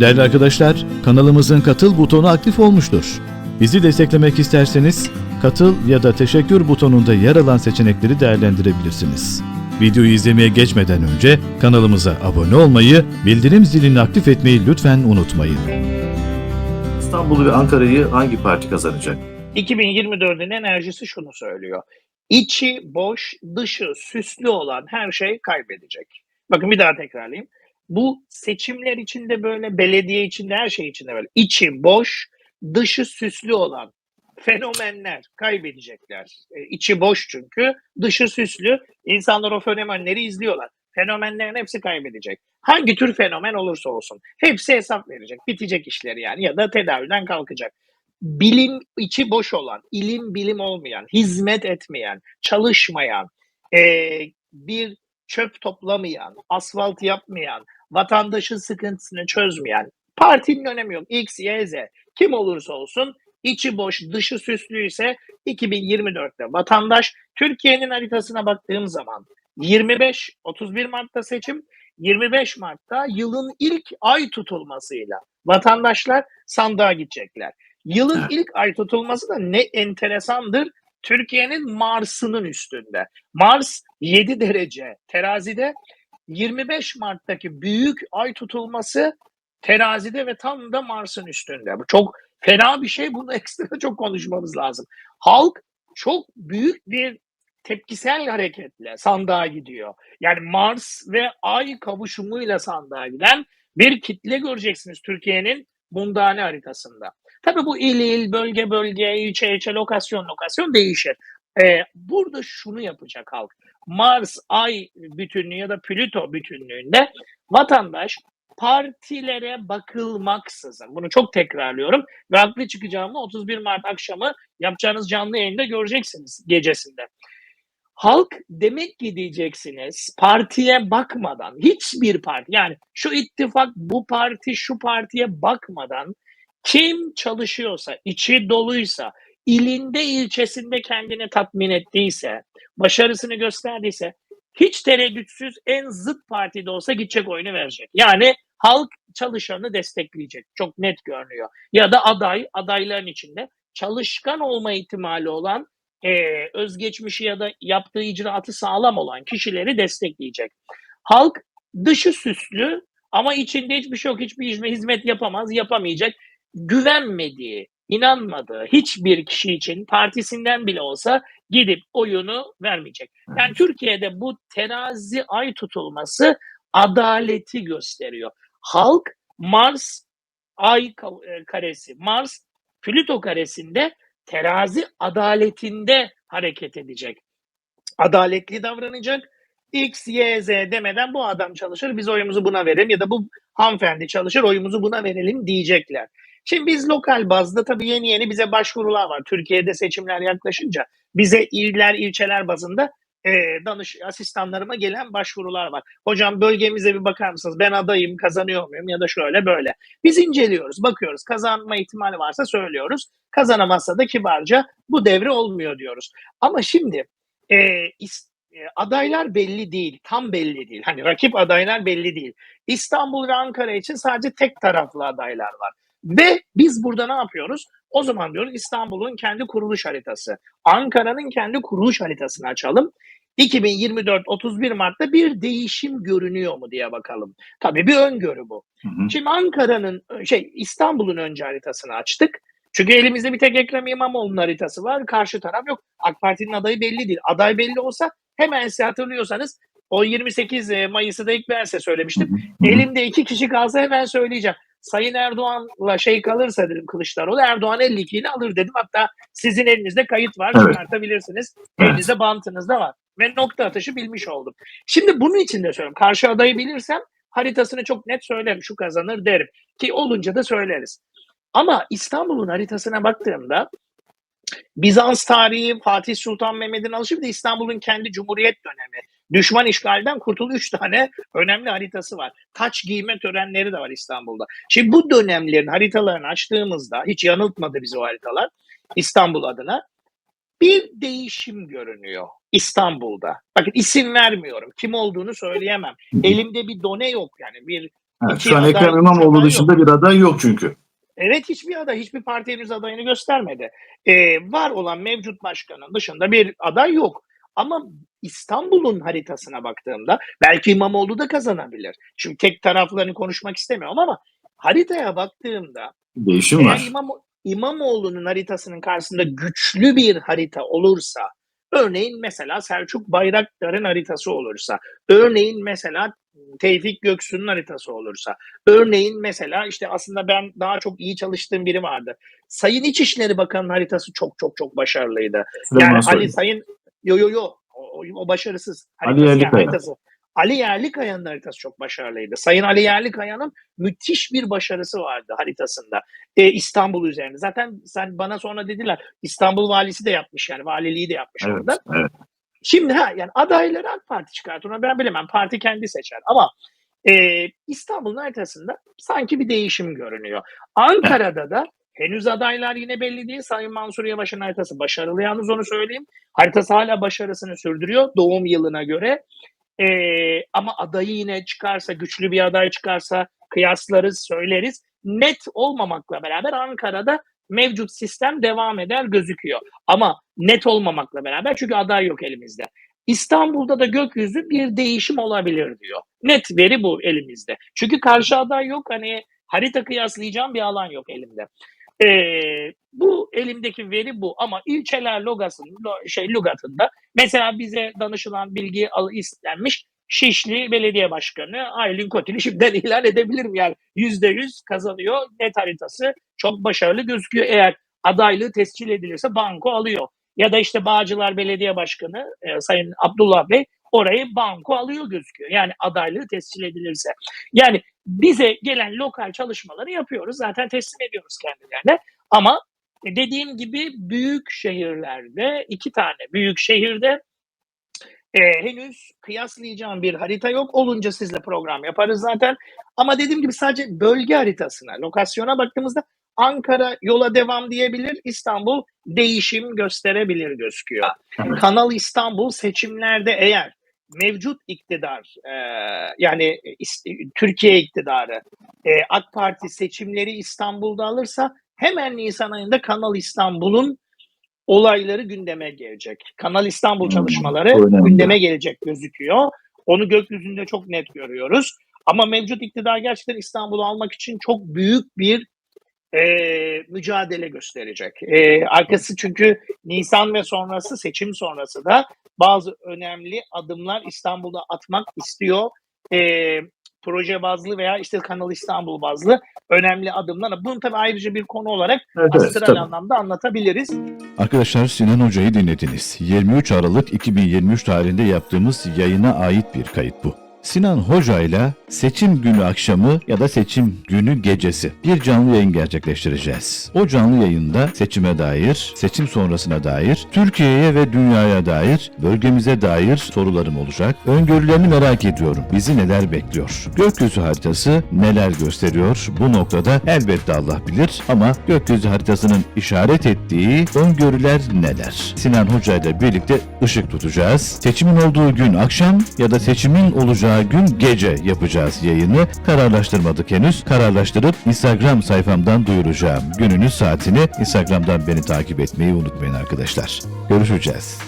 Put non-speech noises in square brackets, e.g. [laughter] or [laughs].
Değerli arkadaşlar, kanalımızın katıl butonu aktif olmuştur. Bizi desteklemek isterseniz katıl ya da teşekkür butonunda yer alan seçenekleri değerlendirebilirsiniz. Videoyu izlemeye geçmeden önce kanalımıza abone olmayı, bildirim zilini aktif etmeyi lütfen unutmayın. İstanbul ve Ankara'yı hangi parti kazanacak? 2024'ün enerjisi şunu söylüyor. İçi boş, dışı süslü olan her şey kaybedecek. Bakın bir daha tekrarlayayım. Bu seçimler içinde böyle, belediye içinde, her şey içinde böyle. İçi boş, dışı süslü olan fenomenler kaybedecekler. E, içi boş çünkü, dışı süslü. İnsanlar o fenomenleri izliyorlar. Fenomenlerin hepsi kaybedecek. Hangi tür fenomen olursa olsun. Hepsi hesap verecek. Bitecek işleri yani ya da tedaviden kalkacak bilim içi boş olan, ilim bilim olmayan, hizmet etmeyen, çalışmayan, eee, bir çöp toplamayan, asfalt yapmayan, vatandaşın sıkıntısını çözmeyen, partinin önemi yok. X, Y, Z kim olursa olsun içi boş, dışı süslüyse 2024'te vatandaş Türkiye'nin haritasına baktığım zaman 25-31 Mart'ta seçim, 25 Mart'ta yılın ilk ay tutulmasıyla vatandaşlar sandığa gidecekler. Yılın ilk ay tutulması da ne enteresandır. Türkiye'nin Mars'ının üstünde. Mars 7 derece terazide. 25 Mart'taki büyük ay tutulması terazide ve tam da Mars'ın üstünde. Bu çok fena bir şey. Bunu [laughs] ekstra çok konuşmamız lazım. Halk çok büyük bir tepkisel hareketle sandığa gidiyor. Yani Mars ve Ay kavuşumuyla sandığa giden bir kitle göreceksiniz Türkiye'nin bundane haritasında. Tabii bu il il, bölge bölge, ilçe ilçe, lokasyon lokasyon değişir. Ee, burada şunu yapacak halk. Mars, Ay bütünlüğü ya da Plüto bütünlüğünde vatandaş partilere bakılmaksızın, bunu çok tekrarlıyorum ve haklı çıkacağımı 31 Mart akşamı yapacağınız canlı yayında göreceksiniz gecesinde. Halk demek ki diyeceksiniz partiye bakmadan hiçbir parti yani şu ittifak bu parti şu partiye bakmadan kim çalışıyorsa, içi doluysa, ilinde ilçesinde kendini tatmin ettiyse, başarısını gösterdiyse hiç tereddütsüz en zıt partide olsa gidecek oyunu verecek. Yani halk çalışanı destekleyecek. Çok net görünüyor. Ya da aday, adayların içinde çalışkan olma ihtimali olan eee, özgeçmişi ya da yaptığı icraatı sağlam olan kişileri destekleyecek. Halk dışı süslü ama içinde hiçbir şey yok, hiçbir hizmet yapamaz, yapamayacak. Güvenmediği, inanmadığı hiçbir kişi için partisinden bile olsa gidip oyunu vermeyecek. Yani Türkiye'de bu terazi ay tutulması adaleti gösteriyor. Halk Mars ay e, karesi, Mars Plüto karesinde terazi adaletinde hareket edecek. Adaletli davranacak. X, Y, Z demeden bu adam çalışır biz oyumuzu buna verelim ya da bu hanımefendi çalışır oyumuzu buna verelim diyecekler. Şimdi biz lokal bazda tabii yeni yeni bize başvurular var. Türkiye'de seçimler yaklaşınca bize iller, ilçeler bazında e, danış asistanlarıma gelen başvurular var. Hocam bölgemize bir bakar mısınız? Ben adayım, kazanıyor muyum ya da şöyle böyle. Biz inceliyoruz, bakıyoruz. Kazanma ihtimali varsa söylüyoruz. Kazanamazsa da kibarca bu devre olmuyor diyoruz. Ama şimdi e, e, adaylar belli değil, tam belli değil. Hani rakip adaylar belli değil. İstanbul ve Ankara için sadece tek taraflı adaylar var. Ve biz burada ne yapıyoruz? O zaman diyoruz İstanbul'un kendi kuruluş haritası, Ankara'nın kendi kuruluş haritasını açalım. 2024 31 Mart'ta bir değişim görünüyor mu diye bakalım. Tabii bir öngörü bu. Hı hı. Şimdi Ankara'nın şey İstanbul'un önce haritasını açtık. Çünkü elimizde bir tek Ekrem İmamoğlu'nun haritası var. Karşı taraf yok. AK Parti'nin adayı belli değil. Aday belli olsa hemen size hatırlıyorsanız o 28 Mayıs'ı da ilk ben size söylemiştim. Hı hı. Elimde iki kişi kalsa hemen söyleyeceğim. Sayın Erdoğan'la şey kalırsa dedim Kılıçdaroğlu Erdoğan 52'ni alır dedim. Hatta sizin elinizde kayıt var Evet. çıkartabilirsiniz. Evet. Elinizde bantınız da var. Ve nokta atışı bilmiş oldum. Şimdi bunun için de söylüyorum. Karşı adayı bilirsem haritasını çok net söylerim. Şu kazanır derim. Ki olunca da söyleriz. Ama İstanbul'un haritasına baktığımda Bizans tarihi, Fatih Sultan Mehmet'in alışı bir de İstanbul'un kendi Cumhuriyet dönemi. Düşman işgalden kurtulu 3 tane önemli haritası var. Taç giyme törenleri de var İstanbul'da. Şimdi bu dönemlerin haritalarını açtığımızda hiç yanıltmadı bizi o haritalar İstanbul adına. Bir değişim görünüyor İstanbul'da. Bakın isim vermiyorum. Kim olduğunu söyleyemem. Elimde bir done yok yani bir Evet, şu an Ekrem İmamoğlu dışında bir aday yok çünkü. Evet hiçbir aday, hiçbir parti henüz adayını göstermedi. Ee, var olan mevcut başkanın dışında bir aday yok. Ama İstanbul'un haritasına baktığımda belki İmamoğlu da kazanabilir. Şimdi tek taraflarını konuşmak istemiyorum ama haritaya baktığımda Değişim var. İmamo- İmamoğlu'nun haritasının karşısında güçlü bir harita olursa, örneğin mesela Selçuk Bayraktar'ın haritası olursa, örneğin mesela Tevfik Göksu'nun haritası olursa, örneğin mesela işte aslında ben daha çok iyi çalıştığım biri vardı. Sayın İçişleri Bakanı'nın haritası çok çok çok başarılıydı. Süleyman Yani Soylu. Ali Sayın yo yo yo o, başarısız Ali haritası, yani Yerlikaya. haritası. Ali Yerlikaya'nın haritası çok başarılıydı. Sayın Ali Yerlikaya'nın müthiş bir başarısı vardı haritasında. E, İstanbul üzerinde. Zaten sen bana sonra dediler İstanbul valisi de yapmış yani valiliği de yapmış Evet, orada. evet. Şimdi ha yani adayları AK Parti çıkartır onu ben bilemem. Parti kendi seçer ama e, İstanbul'un haritasında sanki bir değişim görünüyor. Ankara'da da henüz adaylar yine belli değil. Sayın Mansur Yavaş'ın haritası başarılı yalnız onu söyleyeyim. Haritası hala başarısını sürdürüyor doğum yılına göre. E, ama adayı yine çıkarsa güçlü bir aday çıkarsa kıyaslarız söyleriz. Net olmamakla beraber Ankara'da mevcut sistem devam eder gözüküyor. Ama net olmamakla beraber çünkü aday yok elimizde. İstanbul'da da gökyüzü bir değişim olabilir diyor. Net veri bu elimizde. Çünkü karşı aday yok. Hani harita kıyaslayacağım bir alan yok elimde. Ee, bu elimdeki veri bu ama ilçeler logasının lo- şey lugatında mesela bize danışılan bilgi al istenmiş. Şişli Belediye Başkanı Aylin Kotil'i şimdiden [laughs] ilan edebilirim. Yani yüzde yüz kazanıyor. Net haritası çok başarılı gözüküyor. Eğer adaylığı tescil edilirse banko alıyor. Ya da işte Bağcılar Belediye Başkanı e, Sayın Abdullah Bey orayı banko alıyor gözüküyor. Yani adaylığı tescil edilirse. Yani bize gelen lokal çalışmaları yapıyoruz. Zaten teslim ediyoruz kendilerine. Ama dediğim gibi büyük şehirlerde iki tane büyük şehirde e, henüz kıyaslayacağım bir harita yok. Olunca sizle program yaparız zaten. Ama dediğim gibi sadece bölge haritasına, lokasyona baktığımızda Ankara yola devam diyebilir, İstanbul değişim gösterebilir gözüküyor. Kanal İstanbul seçimlerde eğer mevcut iktidar e, yani is- Türkiye iktidarı e, AK Parti seçimleri İstanbul'da alırsa hemen Nisan ayında Kanal İstanbul'un olayları gündeme gelecek. Kanal İstanbul Hmm, çalışmaları önemli. gündeme gelecek gözüküyor. Onu gökyüzünde çok net görüyoruz. Ama mevcut iktidar gerçekten İstanbul'u almak için çok büyük bir e, mücadele gösterecek. E, arkası çünkü Nisan ve sonrası seçim sonrası da bazı önemli adımlar İstanbul'da atmak istiyor. E, proje bazlı veya işte Kanal İstanbul bazlı önemli adımlar. Bunu tabii ayrıca bir konu olarak Evet, astral tabii. anlamda anlatabiliriz. Arkadaşlar Sinan Hoca'yı dinlediniz. 23 Aralık 2023 tarihinde yaptığımız yayına ait bir kayıt bu. Sinan Hoca ile seçim günü akşamı ya da seçim günü gecesi bir canlı yayın gerçekleştireceğiz. O canlı yayında seçime dair, seçim sonrasına dair, Türkiye'ye ve dünyaya dair, bölgemize dair sorularım olacak. Öngörülerini merak ediyorum. Bizi neler bekliyor? Gökyüzü haritası neler gösteriyor? Bu noktada elbette Allah bilir ama gökyüzü haritasının işaret ettiği öngörüler neler? Sinan Hoca ile birlikte ışık tutacağız. Seçimin olduğu gün akşam ya da seçimin olacağı gün gece yapacağız yayını. Kararlaştırmadık henüz. Kararlaştırıp Instagram sayfamdan duyuracağım. Gününü saatini Instagram'dan beni takip etmeyi unutmayın arkadaşlar. Görüşeceğiz.